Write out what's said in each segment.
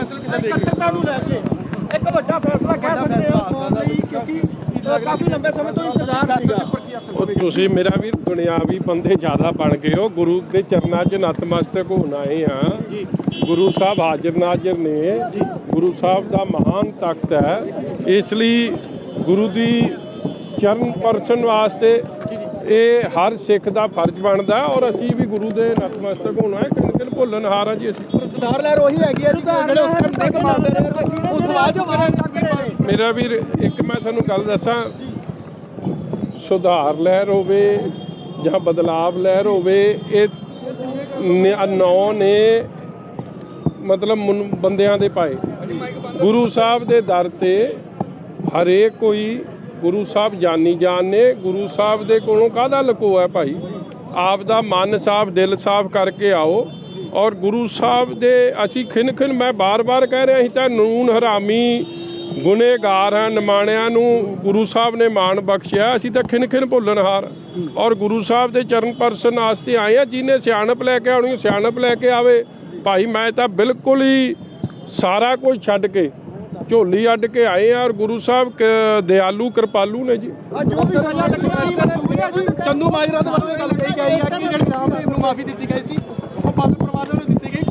ਇਕੱਤਰਤਾ ਨੂੰ ਲੈ ਕੇ ਇੱਕ ਵੱਡਾ ਫੈਸਲਾ ਕਹਿ ਸਕਦੇ ਹੋ ਕੌਮ ਲਈ ਕਿਉਂਕਿ ਅ, ਕਾਫੀ ਲੰਬੇ ਸਮੇਂ ਤੋਂ ਇੰਤਜ਼ਾਰ ਸੀਗਾ। ਉਹ ਤੁਸੀਂ ਮੇਰਾ ਵੀ ਦੁਨਿਆਵੀ ਬੰਦੇ ਜ਼ਿਆਦਾ ਬਣ ਗਏ ਹੋ। ਗੁਰੂ ਦੇ ਚਰਨਾਂ 'ਚ ਨਤਮਸਤਕ ਹੋਣ ਆਏ ਆ। ਗੁਰੂ ਸਾਹਿਬ ਹਾਜ਼ਰ ਨਾਜ਼ਰ ਨੇ। ਗੁਰੂ ਸਾਹਿਬ ਦਾ ਮਹਾਨ ਤਖਤ ਹੈ। ਇਸ ਲਈ ਗੁਰੂ ਦੀ ਚਰਨ ਪਰਸਨ ਵਾਸਤੇ ਇਹ ਹਰ ਸਿੱਖ ਦਾ ਫਰਜ਼ ਬਣਦਾ ਔਰ ਅਸੀਂ ਵੀ ਗੁਰੂ ਦੇ ਨਤਮਸਤਕ ਹੋਣਾ ਹੈ। ਕਿਨ ਕਿਨ ਭੁੱਲਣ ਹਾਰ ਆ ਜੀ ਅਸੀਂ। ਸਰਦਾਰ ਲਹਿਰ ਉਹੀ ਹੈਗੀ ਹੈ ਜੀ ਜਿਹੜੇ ਉਸ ਕੰਟੇ ਕਮਾਉਂਦੇ ਨੇ ਉਹ ਸਵਾਲ ਜੋ ਕਰਨ ਮੇਰਾ ਵੀਰ ਇੱਕ ਮੈਂ ਤੁਹਾਨੂੰ ਗੱਲ ਦੱਸਾਂ। ਸੁਧਾਰ ਲਹਿਰ ਹੋਵੇ ਜਾਂ ਬਦਲਾਵ ਲਹਿਰ ਹੋਵੇ ਇਹ ਨ- ਨੌ ਮਤਲਬ ਬੰਦਿਆਂ ਦੇ ਪਾਏ। ਗੁਰੂ ਸਾਹਿਬ ਦੇ ਦਰ ਤੇ ਹਰੇਕ ਕੋਈ ਗੁਰੂ ਸਾਹਿਬ ਜਾਨੀ ਜਾਨ ਨੇ ਗੁਰੂ ਸਾਹਿਬ ਦੇ ਕੋਲੋਂ ਕਾਹਦਾ ਲਕੋ ਹੈ ਭਾਈ? ਆਪ ਦਾ ਮਨ ਸਾਫ਼ ਦਿਲ ਸਾਫ਼ ਕਰਕੇ ਆਓ। ਔਰ ਗੁਰੂ ਸਾਹਿਬ ਦੇ ਅਸੀਂ ਖਿਨ ਖਿਨ ਮੈਂ ਬਾਰ-ਬਾਰ ਕਹਿ ਰਿਹਾ ਅਸੀਂ ਤਾਂ ਨੂਨ ਹਰਾਮੀ ਗੁਨੇਗਾਰ ਹਾਂ ਨਿਮਾਣਿਆਂ ਨੂੰ ਗੁਰੂ ਸਾਹਿਬ ਨੇ ਮਾਣ ਬਖਸ਼ਿਆ ਅਸੀਂ ਤਾਂ ਖਿਨ ਖਿਨ ਭੁੱਲਣ ਹਾਰ। ਔਰ ਗੁਰੂ ਸਾਹਿਬ ਦੇ ਚਰਨ ਪਰਸਨ ਵਾਸਤੇ ਆਏ ਆ ਜਿਹਨੇ ਸਿਆਣਪ ਲੈ ਕੇ ਆਉਣੀ ਸਿਆਣਪ ਲੈ ਕੇ ਆਵੇ। ਭਾਈ ਮੈਂ ਤਾਂ ਬਿਲਕੁਲ ਹੀ ਸਾਰਾ ਕੁਝ ਛੱਡ ਕੇ ਝੋਲੀ ਅੱਡ ਕੇ ਆਏ ਆ ਔਰ ਗੁਰੂ ਸਾਹਿਬ ਦਿਆਲੂ ਕਿਰਪਾਲੂ ਨੇ ਜੀ। ਅੱਜ ਜੋ ਵੀ ਸਜ਼ਾ ਟਕਰਾਈ ਚੰਦੂ ਮਾਜਰਾ ਦੇ ਬਾਰੇ ਗੱਲ ਕਹੀ ਗਈ ਹੈ ਕਿ ਜਿਹੜੀ ਨਾਮ ਨੂੰ ਮਾਫੀ ਦਿੱਤੀ ਗਈ ਸੀ।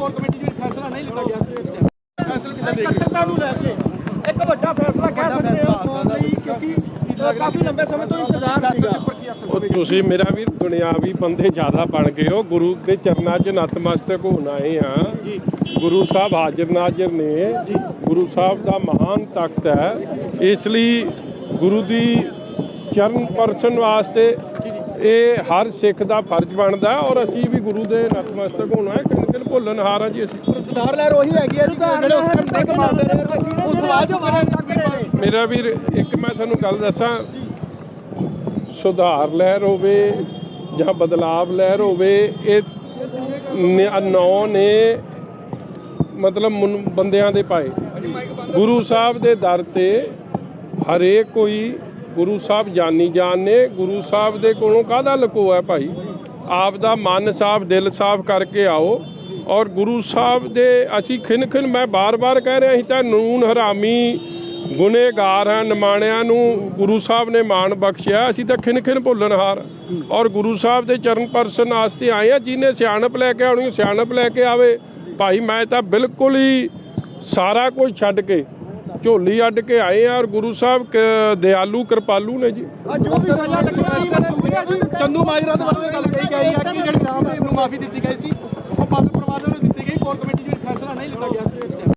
ਕੋਰ ਕਮੇਟੀ ਵਿੱਚ ਫੈਸਲਾ ਨਹੀਂ ਲਿੱਤਾ ਗਿਆ ਸੀ। ਇਸ ਟਾਈਮ ਫੈਸਲਾ ਕਿੱਦਾਂ ਦੇ ਇਕੱਤਰਤਾ ਨੂੰ ਲੈ ਕੇ। ਇੱਕ ਵੱਡਾ ਫੈਸਲਾ ਕਹਿ ਸਕਦੇ ਹੋ ਕੌਮ ਲਈ ਕਿਉਂਕਿ ਅ, ਕਾਫੀ ਲੰਬੇ ਸਮੇਂ ਤੋਂ ਇੰਤਜ਼ਾਰ ਸੀਗਾ। ਉਹ ਤੁਸੀਂ ਮੇਰਾ ਵੀ ਦੁਨਿਆਵੀ ਬੰਦੇ ਜ਼ਿਆਦਾ ਬਣ ਗਏ ਹੋ। ਗੁਰੂ ਦੇ ਚਰਨਾਂ 'ਚ ਨਤਮਸਤਕ ਹੋਣ ਆਏ ਆ। ਗੁਰੂ ਸਾਹਿਬ ਹਾਜ਼ਰ ਨਾਜ਼ਰ ਨੇ। ਗੁਰੂ ਸਾਹਿਬ ਦਾ ਮਹਾਨ ਤਖਤ ਹੈ। ਇਸ ਲਈ ਗੁਰੂ ਦੀ ਚਰਨ ਪਰਸਨ ਵਾਸਤੇ ਇਹ ਹਰ ਸਿੱਖ ਦਾ ਫਰਜ਼ ਬਣਦਾ ਔਰ ਅਸੀਂ ਵੀ ਗੁਰੂ ਦੇ ਨਤਮਸਤਕ ਹੋਣਾ ਹੈ। ਭੁੱਲਣ ਹਾਰ ਆ ਜੀ ਅਸੀਂ। ਸਰਦਾਰ ਲਹਿਰ ਉਹੀ ਹੈਗੀ ਹੈ ਜੀ ਜਿਹੜੇ ਉਸ ਕੰਟੇ ਕਮਾਉਂਦੇ ਨੇ। ਉਹ ਸਵਾਲ ਜੋ ਕਰਨ ਮੇਰਾ ਵੀਰ ਇੱਕ ਮੈਂ ਤੁਹਾਨੂੰ ਗੱਲ ਦੱਸਾਂ। ਸੁਧਾਰ ਲਹਿਰ ਹੋਵੇ ਜਾਂ ਬਦਲਾਵ ਲਹਿਰ ਹੋਵੇ ਇਹ ਨ- ਨੌ ਮਤਲਬ ਬੰਦਿਆਂ ਦੇ ਪਾਏ। ਗੁਰੂ ਸਾਹਿਬ ਦੇ ਦਰ ਤੇ ਹਰੇਕ ਕੋਈ ਗੁਰੂ ਸਾਹਿਬ ਜਾਨੀ ਜਾਨ ਨੇ। ਗੁਰੂ ਸਾਹਿਬ ਦੇ ਕੋਲੋਂ ਕਾਹਦਾ ਲਕੋ ਹੈ ਭਾਈ? ਆਪ ਦਾ ਮਨ ਸਾਫ਼ ਦਿਲ ਸਾਫ਼ ਕਰਕੇ ਆਓ। ਔਰ ਗੁਰੂ ਸਾਹਿਬ ਦੇ ਅਸੀਂ ਖਿਨ ਖਿਨ, ਮੈਂ ਬਾਰ-ਬਾਰ ਕਹਿ ਰਿਹਾ ਅਸੀਂ ਤਾਂ ਨੂਨ ਹਰਾਮੀ ਗੁਨੇਗਾਰ ਹਾਂ ਨਿਮਾਣਿਆਂ ਨੂੰ ਗੁਰੂ ਸਾਹਿਬ ਨੇ ਮਾਣ ਬਖਸ਼ਿਆ, ਅਸੀਂ ਤਾਂ ਖਿਨ ਖਿਨ ਭੁੱਲਣ ਔਰ ਗੁਰੂ ਸਾਹਿਬ ਦੇ ਚਰਨ ਪਰਸਨ ਵਾਸਤੇ ਆਏ ਆ, ਜਿਹਨੇ ਸਿਆਣਪ ਲੈ ਕੇ ਆਉਣੀ ਸਿਆਣਪ ਲੈ ਕੇ ਆਵੇ। ਭਾਈ, ਮੈਂ ਤਾਂ ਬਿਲਕੁਲ ਹੀ ਸਾਰਾ ਕੁਝ ਛੱਡ ਕੇ, ਝੋਲੀ ਅੱਡ ਕੇ ਆਏ ਆ, ਔਰ ਗੁਰੂ ਸਾਹਿਬ ਦਿਆਲੂ, ਕਿਰਪਾਲੂ ਨੇ ਜੀ। ਜੋ ਵੀ ਸਜ਼ਾ ਟਕਰਾਈ ਚੰਦੂ ਮਾਜਰਾ ਦੇ ਬਾਰੇ ਗੱਲ ਕਹੀ ਗਈ ਹੈ ਕਿ ਜਿਹੜੀ ਨਾਮ ਨੂੰ ਮਾਫੀ ਦਿੱਤੀ ਗਈ ਸੀ। ਉਹ ਪਾਕ ਨੂੰ ਦਿੱਤੀ ਗਈ ਕੋਰ ਕਮੇਟੀ ਵਿੱਚ ਫੈਸਲਾ ਨਹੀਂ ਲਿਆ ਗਿਆ। ਸੀ